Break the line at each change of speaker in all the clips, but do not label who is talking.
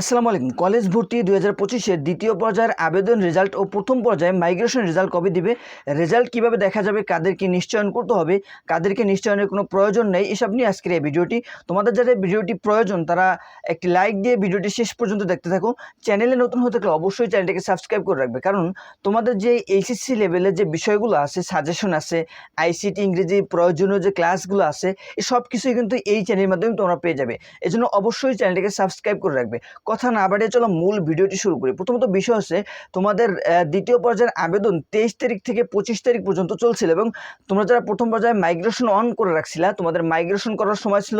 আসসালামু আলাইকুম। কলেজ ভর্তি দুই হাজার পঁচিশের দ্বিতীয় পর্যায়ের আবেদন রেজাল্ট ও প্রথম পর্যায়ে মাইগ্রেশন রেজাল্ট কবে দিবে? রেজাল্ট কীভাবে দেখা যাবে? কাদেরকে নিশ্চয়ন করতে হবে? কাদেরকে নিশ্চয়নের কোনো প্রয়োজন নেই? এসব নিয়ে আজকের এই ভিডিওটি। তোমাদের যাদের ভিডিওটি প্রয়োজন, তারা একটি লাইক দিয়ে ভিডিওটি শেষ পর্যন্ত দেখতে থাকো। চ্যানেলে নতুন হতে থাকলে অবশ্যই চ্যানেলটিকে সাবস্ক্রাইব করে রাখবে। কারণ তোমাদের যে এইচএসসি লেভেলের যে বিষয়গুলো আছে সাজেশন আছে আইসিটি ইংরেজি প্রয়োজনীয় যে ক্লাসগুলো আছে সব কিছুই কিন্তু এই চ্যানেলের মাধ্যমে তোমরা পেয়ে যাবে। এজন্য অবশ্যই চ্যানেলটিকে সাবস্ক্রাইব করে রাখবে। কথা না বাড়িয়ে চলো মূল ভিডিওটি শুরু করি। প্রথমত বিষয় হচ্ছে, তোমাদের দ্বিতীয় পর্যায়ের আবেদন তেইশ তারিখ থেকে পঁচিশ তারিখ পর্যন্ত চলছিল এবং তোমরা যারা প্রথম পর্যায়ে মাইগ্রেশন অন করে রাখছিলা, তোমাদের মাইগ্রেশন করার সময় ছিল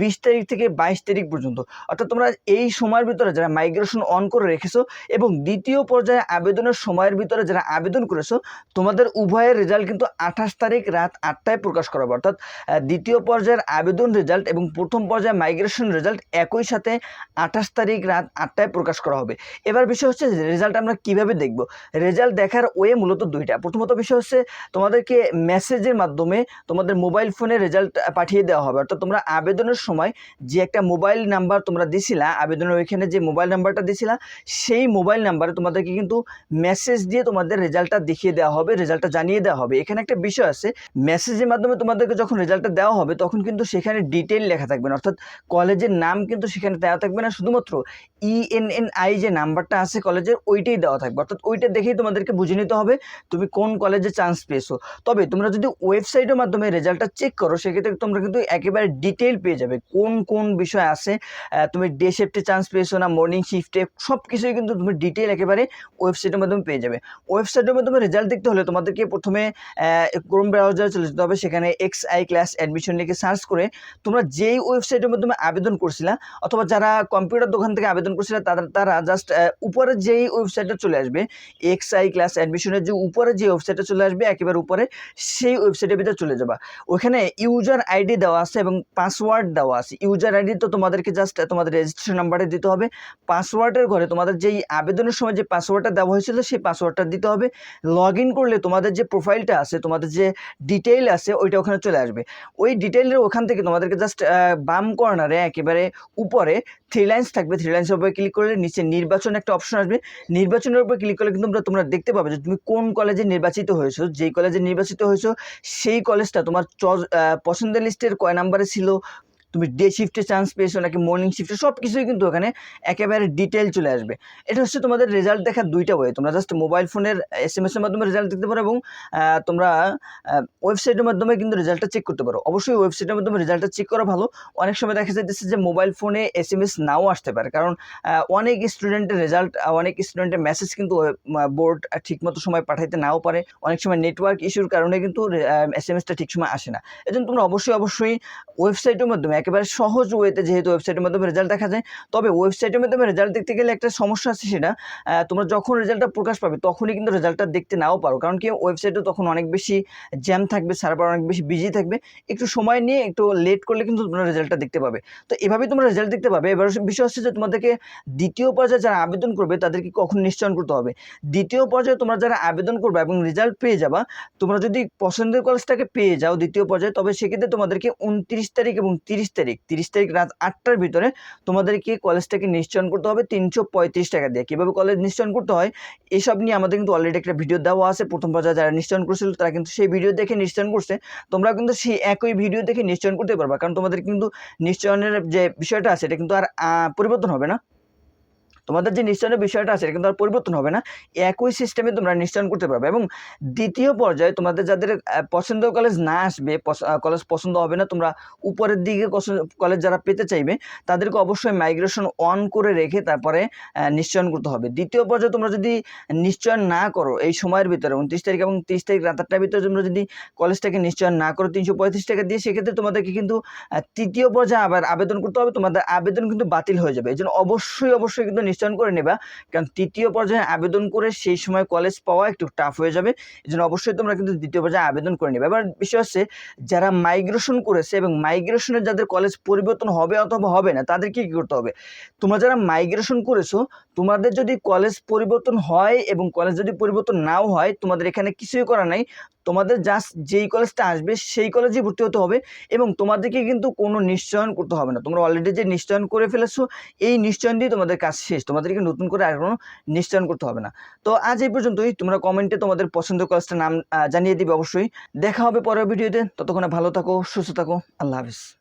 বিশ তারিখ থেকে বাইশ তারিখ পর্যন্ত। অর্থাৎ তোমরা এই সময়ের ভিতরে যারা মাইগ্রেশন অন করে রেখেছো এবং দ্বিতীয় পর্যায়ে আবেদনের সময়ের ভিতরে যারা আবেদন করেছ, তোমাদের উভয়ের রেজাল্ট কিন্তু আঠাশ তারিখ রাত আটটায় প্রকাশ করা হবে। অর্থাৎ দ্বিতীয় পর্যায়ের আবেদন রেজাল্ট এবং প্রথম পর্যায়ে মাইগ্রেশন রেজাল্ট একই সাথে আঠাশ তারিখ রাত আটটায় প্রকাশ করা হবে। এবার বিষয় হচ্ছে রেজাল্ট আমরা কীভাবে দেখব? রেজাল্ট দেখার ওয়ে মূলত দুইটা। প্রথমত বিষয় হচ্ছে তোমাদেরকে মেসেজের মাধ্যমে তোমাদের মোবাইল ফোনে রেজাল্ট পাঠিয়ে দেওয়া হবে। অর্থাৎ তোমরা আবেদনের সময় যে একটা মোবাইল নাম্বার তোমরা দিছিলা, আবেদনের ওইখানে যে মোবাইল নাম্বারটা দিছিলা, সেই মোবাইল নাম্বারে তোমাদেরকে কিন্তু মেসেজ দিয়ে তোমাদের রেজাল্টটা দেখিয়ে দেওয়া হবে রেজাল্টটা জানিয়ে দেওয়া হবে। এখানে একটা বিষয় আছে মেসেজের মাধ্যমে তোমাদেরকে যখন রেজাল্টটা দেওয়া হবে, তখন কিন্তু সেখানে ডিটেল লেখা থাকবে না। অর্থাৎ কলেজের নাম কিন্তু সেখানে দেওয়া থাকবে না। শুধুমাত্র ইএনএনআই যে নাম্বারটা আছে কলেজের, ওইটাই দেওয়া থাকবে। অর্থাৎ ওইটা দেখেই তোমাদেরকে বুঝে নিতে হবে তুমি কোন কলেজে চান্স পেয়েছ। তবে তোমরা যদি ওয়েবসাইটের মাধ্যমে রেজাল্টটা চেক করো, সেক্ষেত্রে তোমরা কিন্তু একেবারে ডিটেল পেয়ে যাবে কোন কোন বিষয় আছে। তুমি ডে শিফটে চান্স পেয়েছ না মর্নিং শিফটে সব কিছুই কিন্তু তুমি ডিটেল একেবারে ওয়েবসাইটের মাধ্যমে পেয়ে যাবে। ওয়েবসাইটের মাধ্যমে রেজাল্ট দেখতে হলে তোমাদেরকে প্রথমে ক্রোম ব্রাউজারে চলে যেতে হবে, সেখানে এক্স আই ক্লাস অ্যাডমিশন লিখে সার্চ করে তোমরা যেই ওয়েবসাইটের মাধ্যমে আবেদন করছিলা, অথবা যারা কম্পিউটার দোকান থেকে আবেদন করছিল তারা তারা জাস্ট উপরে যেই ওয়েবসাইটটা চলে আসবে এক্স আই ক্লাস অ্যাডমিশনের যে উপরে যে ওয়েবসাইটটা চলে আসবে, একেবারে উপরে সেই ওয়েবসাইটের ভিতরে চলে যাবা। ওখানে ইউজার আইডি দেওয়া আছে এবং পাসওয়ার্ড দেওয়া আছে। ইউজার আইডি তো তোমাদেরকে জাস্ট তোমাদের রেজিস্ট্রেশন নাম্বারে দিতে হবে। পাসওয়ার্ডের ঘরে তোমাদের যেই আবেদনের সময় যে পাসওয়ার্ডটা দেওয়া হয়েছিল, সেই পাসওয়ার্ডটা দিতে হবে। লগ করলে তোমাদের যে প্রোফাইলটা আছে, তোমাদের যে ডিটেইল আছে, ওইটা ওখানে চলে আসবে। ওই ডিটেইলের ওখান থেকে তোমাদেরকে জাস্ট বাম কর্নারে একেবারে উপরে থ্রি লাইন্স থাকবে থ্রি লাইন্সের উপরে ক্লিক করলে নিচে নির্বাচন একটা অপশন আসবে। নির্বাচনের উপর ক্লিক করলে কিন্তু তোমরা দেখতে পাবে যে তুমি কোন কলেজে নির্বাচিত হয়েছো। যেই কলেজে নির্বাচিত হয়েছো, সেই কলেজটা তোমার চ- পছন্দের লিস্টের কয় নাম্বারে ছিল তুমি ডে শিফটে চান্স পেয়েছ নাকি মর্নিং শিফটে সব কিছুই কিন্তু ওখানে একেবারে ডিটেল চলে আসবে। এটা হচ্ছে তোমাদের রেজাল্ট দেখার দুইটা ওয়ে তোমরা জাস্ট মোবাইল ফোনের এস এম এসের মাধ্যমে রেজাল্ট দেখতে পারো এবং তোমরা ওয়েবসাইটের মাধ্যমে কিন্তু রেজাল্টটা চেক করতে পারো। অবশ্যই ওয়েবসাইটের মাধ্যমে রেজাল্টটা চেক করা ভালো। অনেক সময় দেখা যাচ্ছে যে মোবাইল ফোনে এস এম এস নাও আসতে পারে। কারণ অনেক স্টুডেন্টের রেজাল্ট অনেক স্টুডেন্টের মেসেজ কিন্তু বোর্ড ঠিকমতো সময় পাঠাইতে নাও পারে। অনেক সময় নেটওয়ার্ক ইস্যুর কারণে কিন্তু এস এম এসটা ঠিক সময় আসে না। এজন্য তোমরা অবশ্যই অবশ্যই ওয়েবসাইটের মাধ্যমে, একেবারে সহজ ওয়েতে যেহেতু ওয়েবসাইটের মাধ্যমে রেজাল্ট দেখা যায়, তবে ওয়েবসাইটের মাধ্যমে রেজাল্ট দেখতে গেলে একটা সমস্যা আছে সেটা তোমরা যখন রেজাল্টটা প্রকাশ পাবে, তখনই কিন্তু রেজাল্টটা দেখতে নাও পারো। কারণ কি ওয়েবসাইটে তখন অনেক বেশি জ্যাম থাকবে সার্ভার অনেক বেশি বিজি থাকবে। একটু সময় নিয়ে, একটু লেট করলে কিন্তু তোমরা রেজাল্টটা দেখতে পাবে। তো এভাবেই তোমরা রেজাল্ট দেখতে পাবে। এবার বিষয় হচ্ছে যে, তোমাদেরকে দ্বিতীয় পর্যায়ে যারা আবেদন করবে, তাদেরকে কখন নিশ্চয়ন করতে হবে? দ্বিতীয় পর্যায়ে তোমরা যারা আবেদন করবে এবং রেজাল্ট পেয়ে যাবা, তোমরা যদি পছন্দের কলেজটাকে পেয়ে যাও দ্বিতীয় পর্যায়ে, তবে সেক্ষেত্রে তোমাদেরকে উনত্রিশ তারিখ এবং তিরিশ তারিখ তিরিশ তারিখ রাত আটটার ভিতরে তোমাদেরকে কলেজটাকে নিশ্চয়ন করতে হবে তিনশো পঁয়ত্রিশ টাকা দিয়ে। কীভাবে কলেজ নিশ্চয়ন করতে হয়? এসব নিয়ে আমাদের কিন্তু অলরেডি একটা ভিডিও দেওয়া আছে। প্রথম পর্যায়ে যারা নিশ্চয়ন করছিল তারা কিন্তু সেই ভিডিও দেখে নিশ্চয়ন করছে। তোমরা কিন্তু সেই একই ভিডিও দেখে নিশ্চয়ন করতে পারবা। কারণ তোমাদের কিন্তু নিশ্চয়নের যে বিষয়টা আছে, এটা কিন্তু আর পরিবর্তন হবে না। তোমাদের যে নিশ্চয়নের বিষয়টা আছে, এটা কিন্তু আর পরিবর্তন হবে না। একই সিস্টেমে তোমরা নিশ্চয়ন করতে পারবে এবং দ্বিতীয় পর্যায়ে তোমাদের যাদের পছন্দ কলেজ না আসবে কলেজ পছন্দ হবে না, তোমরা উপরের দিকে কলেজ যারা পেতে চাইবে, তাদেরকে অবশ্যই মাইগ্রেশন অন করে রেখে তারপরে নিশ্চয়ন করতে হবে। দ্বিতীয় পর্যায়ে তোমরা যদি নিশ্চয়ন না করো, এই সময়ের ভিতরে, উনত্রিশ তারিখ এবং তিরিশ তারিখ রাত আটটার ভিতরে তোমরা যদি কলেজটাকে নিশ্চয়ন না করো, তিনশো পঁয়ত্রিশ টাকা দিয়ে, সেক্ষেত্রে তোমাদেরকে কিন্তু তৃতীয় পর্যায়ে আবার আবেদন করতে হবে। তোমাদের আবেদন কিন্তু বাতিল হয়ে যাবে। এই জন্য অবশ্যই অবশ্যই কিন্তু নিশ্চয়ন করে নেবা। কারণ তৃতীয় পর্যায়ে আবেদন করে সেই সময় কলেজ পাওয়া একটু টাফ হয়ে যাবে। এই জন্য অবশ্যই তোমরা কিন্তু দ্বিতীয় পর্যায়ে আবেদন করে নেবে। এবার বিষয় হচ্ছে, যারা মাইগ্রেশন করেছে এবং মাইগ্রেশনের যাদের কলেজ পরিবর্তন হবে অথবা হবে না তাদেরকে কী করতে হবে? তোমরা যারা মাইগ্রেশন করেছ তোমাদের যদি কলেজ পরিবর্তন হয় এবং কলেজ যদি পরিবর্তন নাও হয়, তোমাদের এখানে কিছুই করা নাই। তোমাদের জাস্ট যেই কলেজটা আসবে, সেই কলেজেই ভর্তি হতে হবে এবং তোমাদেরকে কিন্তু কোনো নিশ্চয়ন করতে হবে না। তোমরা অলরেডি যে নিশ্চয়ন করে ফেলেছো, এই নিশ্চয়ন দিয়ে তোমাদের কাজ শেষ। তোমাদেরকে নতুন করে আর কোনো নিশ্চয়ন করতে হবে না। তো আজ এই পর্যন্তই। তোমরা কমেন্টে তোমাদের পছন্দের কলেজটার নাম জানিয়ে দিবে অবশ্যই। দেখা হবে পরের ভিডিওতে ততক্ষণে ভালো থাকো, সুস্থ থাকো। আল্লাহ হাফিজ।